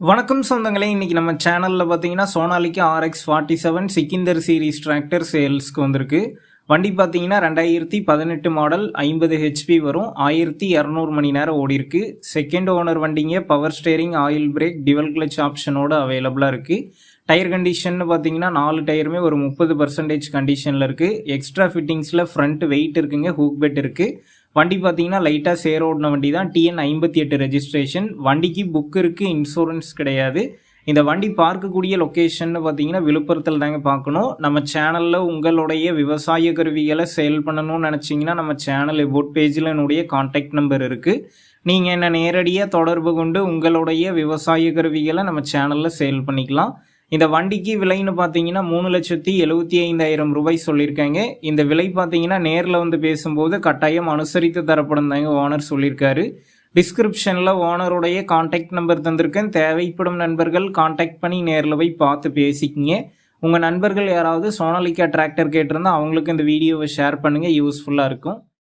வணக்கம் சொந்தங்களே இன்றைக்கி நம்ம சேனலில் பார்த்தீங்கன்னா சோனாலிக்கு RX forty seven Sikander series tractor சேல்ஸ்க்கு வந்திருக்கு. வண்டி பார்த்தீங்கன்னா ரெண்டாயிரத்தி பதினெட்டு மாடல் ஐம்பது ஹெச்பி வரும். ஆயிரத்தி இரநூறு மணி நேரம் ஓடிருக்கு செகண்ட் ஓனர் வண்டிங்க power steering oil brake dual clutch ஆப்ஷனோட அவைலபிளாக இருக்குது டயர் கண்டிஷன் பார்த்தீங்கன்னா நாலு டயருமே ஒரு முப்பது பர்சன்டேஜ் கண்டிஷனில் இருக்குது எக்ஸ்ட்ரா ஃபிட்டிங்ஸில் ஃப்ரண்ட் வெயிட் இருக்குங்க ஹூக் பெட் இருக்குது வண்டி பார்த்தீங்கன்னா லைட்டாக சேர் ஓடின வண்டி தான். டிஎன் ஐம்பத்தி எட்டு ரெஜிஸ்ட்ரேஷன் வண்டிக்கு புக் இருக்குது இன்சூரன்ஸ் கிடையாது. இந்த வண்டி பார்க்கக்கூடிய லொக்கேஷன் பார்த்தீங்கன்னா விழுப்புரத்தில் தாங்க பார்க்கணும். நம்ம சேனலில் உங்களுடைய விவசாய கருவிகளை சேல் பண்ணணும்னு நினச்சிங்கன்னா நம்ம சேனல் எபோட் பேஜில் என்னுடைய காண்டாக்ட் நம்பர் இருக்குது நீங்கள் என்ன நேரடியாக தொடர்பு கொண்டு உங்களுடைய விவசாய கருவிகளை நம்ம சேனலில் சேல் பண்ணிக்கலாம். இந்த வண்டிக்கு விலைன்னு பார்த்தீங்கன்னா மூணு லட்சத்தி எழுபத்தி ஐந்தாயிரம் ரூபாய் சொல்லியிருக்காங்க. இந்த விலை பார்த்தீங்கன்னா நேரில் வந்து பேசும்போது கட்டாயம் அனுசரித்து தரப்படும் தாங்க ஓனர் சொல்லியிருக்காரு. டிஸ்கிரிப்ஷனில் ஓனருடைய காண்டாக்ட் நம்பர் தந்திருக்கேன். தேவைப்படும் நண்பர்கள் காண்டாக்ட் பண்ணி நேரில் போய் பார்த்து பேசிக்கிங்க. உங்கள் நண்பர்கள் யாராவது சோனாலிக்கா டிராக்டர் கேட்டிருந்தா அவங்களுக்கு இந்த வீடியோவை ஷேர் பண்ணுங்கள் யூஸ்ஃபுல்லாக இருக்கும்.